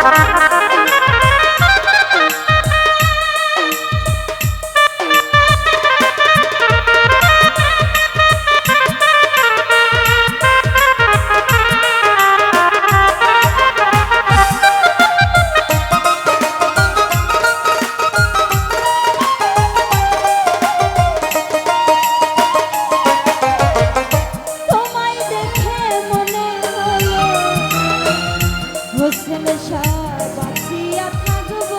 Thank আশা বাঁচিয়া থাকব।